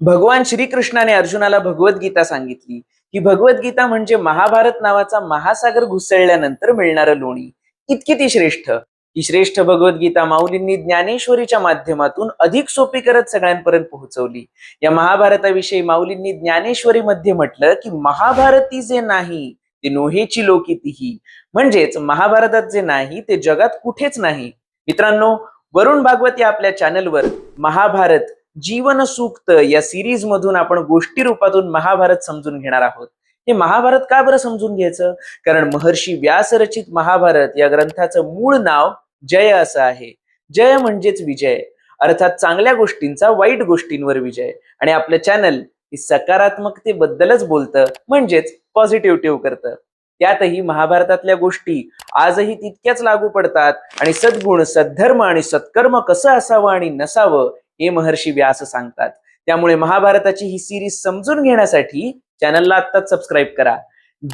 भगवान श्रीकृष्णाने अर्जुनाला भगवद्गीता सांगितली की भगवद्गीता म्हणजे महाभारत नावाचा महासागर घुसळल्यानंतर मिळणारं लोणी. इतकी ती श्रेष्ठ. ही श्रेष्ठ भगवद्गीता माऊलींनी ज्ञानेश्वरीच्या माध्यमातून अधिक सोपी करत सगळ्यांपर्यंत पोहोचवली. या महाभारताविषयी माऊलींनी ज्ञानेश्वरी मध्ये म्हटलं की महाभारती जे नाही ते नोहेची लोकितीही. म्हणजेच महाभारतात जे नाही ते जगात कुठेच नाही. मित्रांनो वरुण भागवत या आपल्या चॅनलवर महाभारत जीवन सूक्त या सिरीज मधून आपण गोष्टी रूपातून महाभारत समजून घेणार आहोत. हे महाभारत का बरं समजून घ्यायचं? कारण महर्षी व्यास रचित महाभारत या ग्रंथाचं मूळ नाव जय असं आहे. जय म्हणजेच विजय. अर्थात चांगल्या गोष्टींचा वाईट गोष्टींवर विजय. आणि आपलं चॅनल ही सकारात्मकतेबद्दलच बोलतं म्हणजेच पॉझिटिव्हिटिव्ह करतं. त्यातही महाभारतातल्या गोष्टी आजही तितक्याच लागू पडतात. आणि सद्गुण सद्धर्म आणि सत्कर्म कसं असावं आणि नसावं हे महर्षी व्यास सांगतात. त्यामुळे महाभारताची ही सिरीज समजून घेण्यासाठी चॅनलला आत्ताच सबस्क्राईब करा.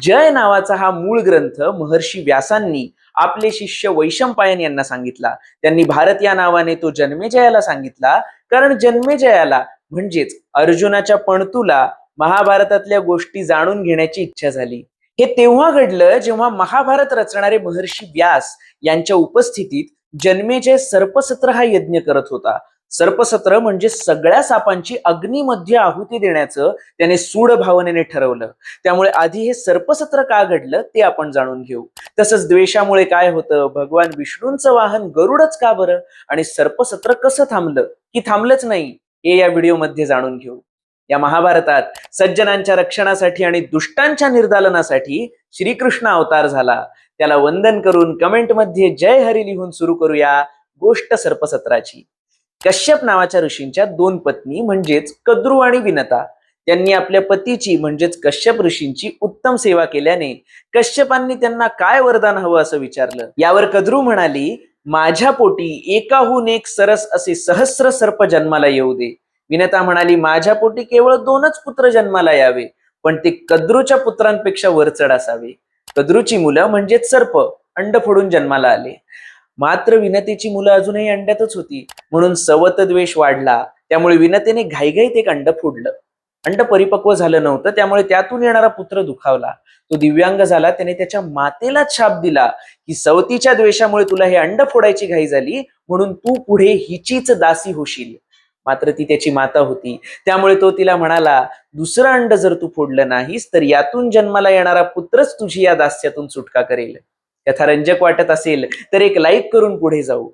जय नावाचा हा मूळ ग्रंथ महर्षी व्यासांनी आपले शिष्य वैशंपायन यांना सांगितला. त्यांनी भारत या नावाने तो जन्मेजयाला सांगितला. कारण जन्मेजयाला म्हणजेच अर्जुनाच्या पणतूला महाभारतातल्या गोष्टी जाणून घेण्याची इच्छा झाली. हे तेव्हा घडलं जेव्हा महाभारत रचणारे महर्षी व्यास यांच्या उपस्थितीत जन्मेजय सर्पसत्र हा यज्ञ करत होता. सर्पसत्र म्हणजे सगळ्या सापांची अग्निमध्ये आहुती देण्याचं त्याने सूड भावनेने ठरवलं. त्यामुळे आधी हे सर्पसत्र का घडलं ते आपण जाणून घेऊ. तसंच द्वेषामुळे काय होतं? भगवान विष्णूंचं वाहन गरुडच का बरं? आणि सर्पसत्र कसं थांबलं? की थांबलंच नाही? हे या व्हिडिओमध्ये जाणून घेऊ. या महाभारतात सज्जनांच्या रक्षणासाठी आणि दुष्टांच्या निर्दालनासाठी श्रीकृष्ण अवतार झाला. त्याला वंदन करून कमेंटमध्ये जय हरी लिहून सुरू करूया गोष्ट सर्पसत्राची. कश्यप नावाच्या ऋषींच्या दोन पत्नी म्हणजेच कद्रू आणि विनता. त्यांनी आपल्या पतीची म्हणजेच कश्यप ऋषींची उत्तम सेवा केल्याने कश्यपांनी त्यांना काय वरदान हवं असं विचारलं? यावर कद्रू म्हणाली माझ्या पोटी एकाहून एक सरस असे सहस्र सर्प जन्माला येऊ दे. विनता म्हणाली माझ्या पोटी केवळ दोनच पुत्र जन्माला यावे पण ते कद्रूच्या पुत्रांपेक्षा वरचढ असावे. कद्रूची मुलं म्हणजेच सर्प अंड फोडून जन्माला आले. मात्र विनतेची मुलं अजूनही अंड्यातच होती. म्हणून सवत द्वेष वाढला. त्यामुळे विनतेने घाईघाईत एक अंड फोडलं. अंड परिपक्व झालं नव्हतं. त्यामुळे त्यातून येणारा पुत्र दुखावला. तो दिव्यांग झाला. त्याने त्याच्या मातेला छाप दिला की सवतीच्या द्वेषामुळे तुला हे अंड फोडायची घाई झाली. म्हणून तू पुढे हिचीच दासी होशील. मात्र ती त्याची माता होती. त्यामुळे तो तिला म्हणाला दुसरं अंड जर तू फोडलं नाहीस तर यातून जन्माला येणारा पुत्रच तुझी या दास्यातून सुटका करेल. कथा रंजक वाटत असेल तर एक लाईक करून पुढे जाऊ.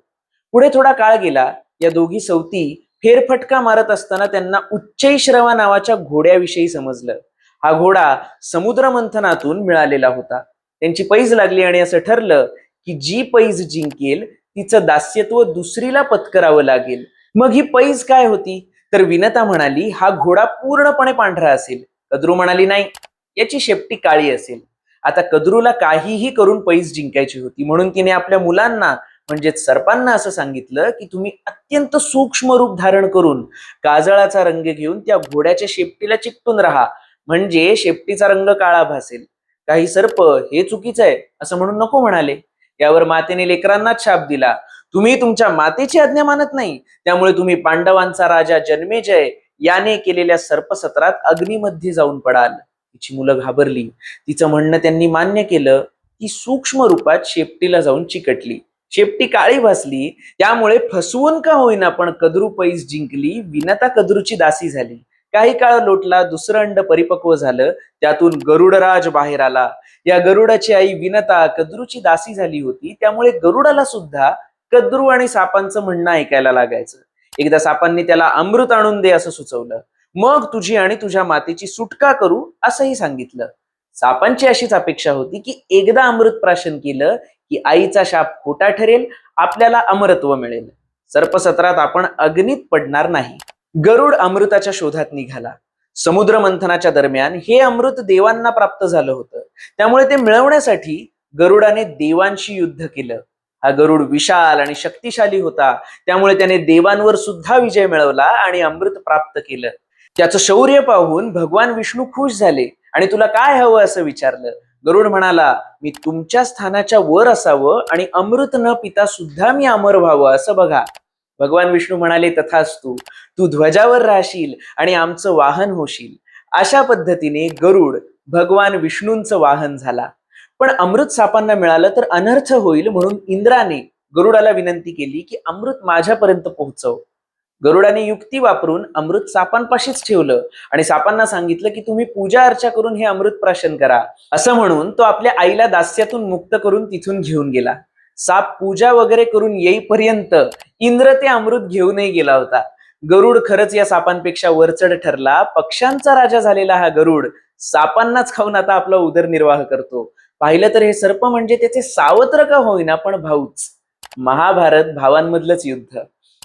पुढे थोडा काळ गेला या दोघी सवती फेरफटका मारत असताना त्यांना उच्चैश्रवा नावाच्या घोड्याविषयी समजलं. हा घोडा समुद्र मंथनातून मिळालेला होता. त्यांची पैज लागली आणि असं ठरलं की जी पैज जिंकेल तिचं दास्यत्व दुसरीला पत्करावं लागेल. मग ही पैज काय होती? तर विनता म्हणाली हा घोडा पूर्णपणे पांढरा असेल. कद्रू म्हणाली नाही याची शेपटी काळी असेल. आता कद्रूला काहीही करून पैज जिंकायची होती. म्हणून तिने आपल्या मुलांना म्हणजेच सर्पांना असं सांगितलं की तुम्ही अत्यंत सूक्ष्म रूप धारण करून काजळाचा रंग घेऊन त्या घोड्याच्या शेपटीला चिकटून राहा. म्हणजे शेपटीचा रंग काळा भासेल. काही सर्प हे चुकीचं आहे असं म्हणून नको म्हणाले. यावर मातेने लेकरांनाच शाप दिला. तुम्ही तुमच्या मातेची आज्ञा मानत नाही. त्यामुळे तुम्ही पांडवांचा राजा जन्मेजय. याने केलेल्या सर्पसत्रात अग्निमध्ये जाऊन पडाल. तिची मुलं घाबरली. तिचं म्हणणं त्यांनी मान्य केलं ती सूक्ष्म रूपात शेपटीला जाऊन चिकटली. शेपटी काळी भासली. त्यामुळे फसवून का होईना पण कद्रू पैस जिंकली. विनता कद्रूची दासी झाली. काही काळ लोटला दुसरं अंड परिपक्व झालं. त्यातून गरुडराज बाहेर आला. या गरुडाची आई विनता कद्रूची दासी झाली होती. त्यामुळे गरुडाला सुद्धा कद्रू आणि सापांचं म्हणणं ऐकायला लागायचं. एकदा सापांनी त्याला अमृत आणून दे असं सुचवलं. मग तुझी आणि तुझ्या मातेची सुटका करू असंही सांगितलं. सापांची अशीच अपेक्षा होती की एकदा अमृत प्राशन केलं की आईचा शाप खोटा ठरेल आपल्याला अमरत्व मिळेल. सर्पसत्रात आपण अग्नीत पडणार नाही. गरुड अमृताच्या शोधात निघाला. समुद्र मंथनाच्या दरम्यान हे अमृत देवांना प्राप्त झालं होतं. त्यामुळे ते मिळवण्यासाठी गरुडाने देवांशी युद्ध केलं. हा गरुड विशाल आणि शक्तिशाली होता. त्यामुळे त्याने देवांवर सुद्धा विजय मिळवला आणि अमृत प्राप्त केलं. त्याचं शौर्य पाहून भगवान विष्णू खुश झाले. आणि तुला काय हवं असं विचारलं? गरुड म्हणाला मी तुमच्या स्थानाच्या वर असावं आणि अमृत न पिता सुद्धा मी अमर व्हावं असं बघा. भगवान विष्णू म्हणाले तथास्तू तू ध्वजावर राहशील आणि आमचं वाहन होशील. अशा पद्धतीने गरुड भगवान विष्णूंचं वाहन झाला. पण अमृत सापांना मिळालं तर अनर्थ होईल म्हणून इंद्राने गरुडाला विनंती केली की अमृत माझ्यापर्यंत पोहोचव. गरुडाने युक्ती वापरून अमृत सापांपाशीच ठेवलं आणि सापांना सांगितलं की तुम्ही पूजा अर्चा करून हे अमृत प्राशन करा. असं म्हणून तो आपल्या आईला दास्यातून मुक्त करून तिथून घेऊन गेला. साप पूजा वगैरे करून येईपर्यंत इंद्र ते अमृत घेऊनही गेला होता. गरुड खरंच या सापांपेक्षा वरचढ ठरला. पक्ष्यांचा राजा झालेला हा गरुड सापांनाच खाऊन आता आपला उदरनिर्वाह करतो. पाहिलं तर हे सर्प म्हणजे त्याचे सावत्र का होईना पण भाऊच. महाभारत भावांमधलंच युद्ध.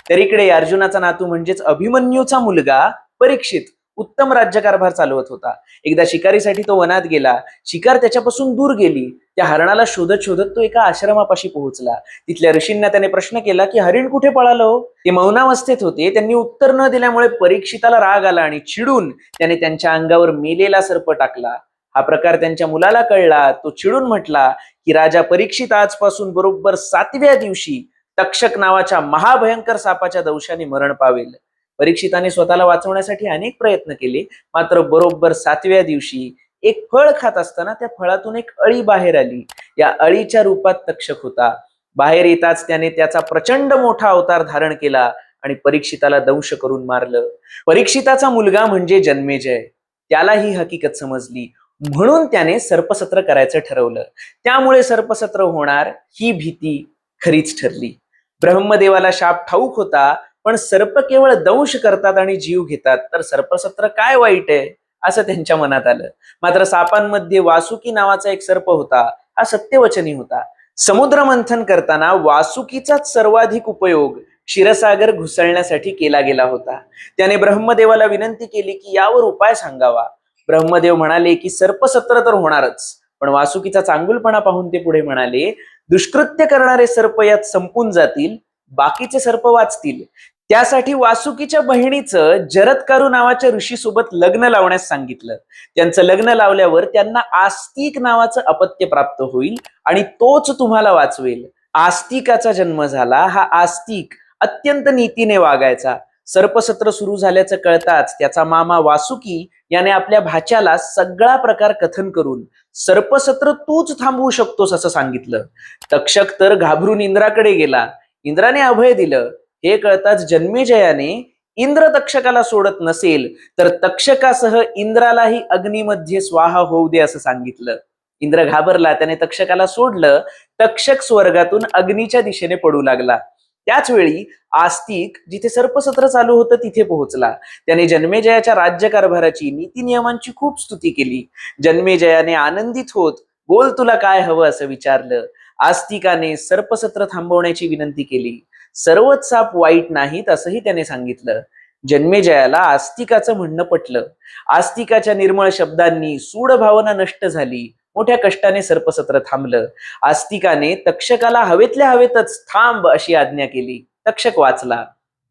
तर इकडे अर्जुनाचा नातू म्हणजेच अभिमन्यूचा मुलगा परीक्षित उत्तम राज्यकारभार चालवत होता. एकदा शिकारीसाठी तो वनात गेला. शिकार त्याच्यापासून दूर गेली. त्या हरणाला शोधत शोधत तो एका आश्रमापाशी पोहोचला. तिथल्या ऋषींना त्याने प्रश्न केला की हरिण कुठे पळालो? ते मौनावस्थेत होते. त्यांनी उत्तर न दिल्यामुळे परीक्षिताला राग आला आणि चिडून त्याने त्यांच्या अंगावर मेलेला सर्प टाकला. हा प्रकार त्यांच्या मुलाला कळला. तो चिडून म्हटला की राजा परीक्षित आजपासून बरोबर सातव्या दिवशी तक्षक नावाच्या महाभयंकर सापाच्या दंशाने मरण पावेल. परीक्षिताने स्वतःला वाचवण्यासाठी अनेक प्रयत्न केले मात्र बरोबर सातव्या दिवशी एक फळ खात असताना त्या फळातून एक अळी बाहेर आली. या अळीच्या रूपात तक्षक होता. बाहेर येताच त्याने त्याचा प्रचंड मोठा अवतार धारण केला आणि परीक्षिताला दंश करून मारलं. परीक्षिताचा मुलगा म्हणजे जन्मेजय. त्याला ही हकीकत समजली. म्हणून त्याने सर्पसत्र करायचं ठरवलं. त्यामुळे सर्पसत्र होणार ही भीती खरीच ठरली. ब्रह्मदेवाला शाप ठाऊक होता पण सर्प केवळ दंश करतात आणि जीव घेतात. तर सर्पसत्र काय वाईट आहे? असं त्यांच्या मनात आलं. मात्र सापांमध्ये वासुकी नावाचा एक सर्प होता. हा सत्यवचनी होता. समुद्र मंथन करताना वासुकीचाच सर्वाधिक उपयोग क्षीरसागर घुसळण्यासाठी केला गेला होता. त्याने ब्रह्मदेवाला विनंती केली की यावर उपाय सांगावा. ब्रह्मदेव म्हणाले की सर्पसत्र तर होणारच. पण वासुकीचा चांगुलपणा पाहून ते पुढे म्हणाले दुष्कृत्य करणारे सर्प यात संपून जातील बाकीचे सर्प वाचतील. त्यासाठी वासुकीच्या बहिणीचं जरत्कारू नावाच्या ऋषीसोबत लग्न लावण्यास सांगितलं. त्यांचं लग्न लावल्यावर त्यांना आस्तिक नावाचं अपत्य प्राप्त होईल आणि तोच तुम्हाला वाचवेल. आस्तिकाचा जन्म झाला हा आस्तिक अत्यंत नीतीने वागायचा. सर्पसत्र सुरू झाल्याचं कळताच त्याचा मामा वासुकी याने आपल्या भाच्याला सगळा प्रकार कथन करून सर्पसत्र तूच थांबवू शकतोस असं सांगितलं. तक्षक तर घाबरून इंद्राकडे गेला. इंद्राने अभय दिलं हे कळताच जन्मेजयाने इंद्र तक्षकाला सोडत नसेल तर तक्षकासह इंद्रालाही अग्निमध्ये स्वाहा होऊ दे असं सांगितलं. इंद्र घाबरला त्याने तक्षकाला सोडलं. तक्षक स्वर्गातून अग्नीच्या दिशेने पडू लागला. त्याच वेळी आस्तिक जिथे सर्पसत्र चालू होतं तिथे पोहोचला. त्याने जन्मेजयाच्या राज्यकारभाराची नीती नियमांची खूप स्तुती केली. जन्मेजयाने आनंदित होत बोल तुला काय हवं असं विचारलं. आस्तिकाने सर्पसत्र थांबवण्याची विनंती केली. सर्वच साप वाईट नाहीत असंही त्याने सांगितलं. जन्मेजयाला आस्तिकाचं म्हणणं पटलं. आस्तिकाच्या निर्मळ शब्दांनी सूड भावना नष्ट झाली. मोठ्या कष्टाने सर्पसत्र थांबलं. आस्तिकाने तक्षकाला हवेतल्या हवेतच थांब अशी आज्ञा केली. तक्षक वाचला.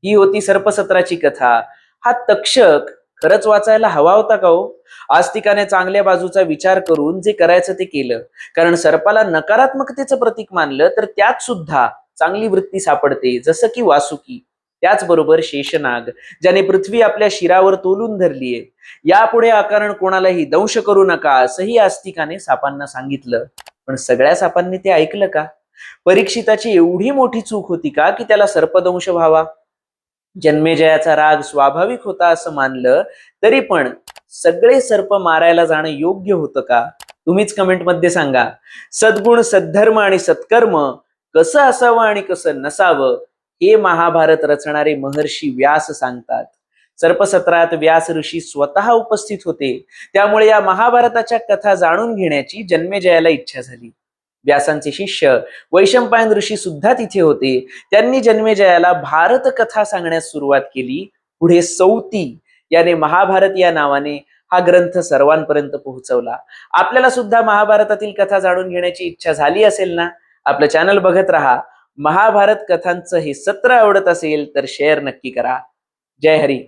ही होती सर्पसत्राची कथा. हा तक्षक खरंच वाचायला हवा होता का हो? आस्तिकाने चांगल्या बाजूचा विचार करून जे करायचं ते केलं. कारण सर्पाला नकारात्मकतेचं प्रतीक मानलं तर त्यात सुद्धा चांगली वृत्ती सापडते जसं की वासुकी. त्याचबरोबर शेषनाग ज्याने पृथ्वी आपल्या शिरावर तोलून धरलीये यापुढे आकारण कोणालाही दंश करू नका असंही आस्तिकाने सापांना सांगितलं. पण सगळ्या सापांनी ते ऐकलं का? परीक्षिताची एवढी मोठी चूक होती का की त्याला सर्पदंश व्हावा? जन्मेजयाचा राग स्वाभाविक होता असं मानलं तरी पण सगळे सर्प मारायला जाणं योग्य होतं का? तुम्हीच कमेंटमध्ये सांगा. सद्गुण सद्धर्म आणि सत्कर्म कसं असावं आणि कसं नसावं? हे महाभारत रचणारे महर्षी व्यास सांगतात. सर्पसत्रात व्यास ऋषी स्वतः उपस्थित होते. त्यामुळे या महाभारताच्या कथा जाणून घेण्याची जन्मेजयाला इच्छा झाली. व्यासांचे शिष्य वैशंपायन ऋषी सुद्धा तिथे होते. त्यांनी जन्मेजयाला भारत कथा सांगण्यास सुरुवात केली. पुढे सौती याने महाभारत या नावाने हा ग्रंथ सर्वांपर्यंत पोहोचवला. आपल्याला सुद्धा महाभारतातील कथा जाणून घेण्याची इच्छा झाली असेल ना? आपलं चॅनल बघत राहा. महाभारत कथांचं हे सत्र आवडत असेल तर शेअर नक्की करा. जय हरी.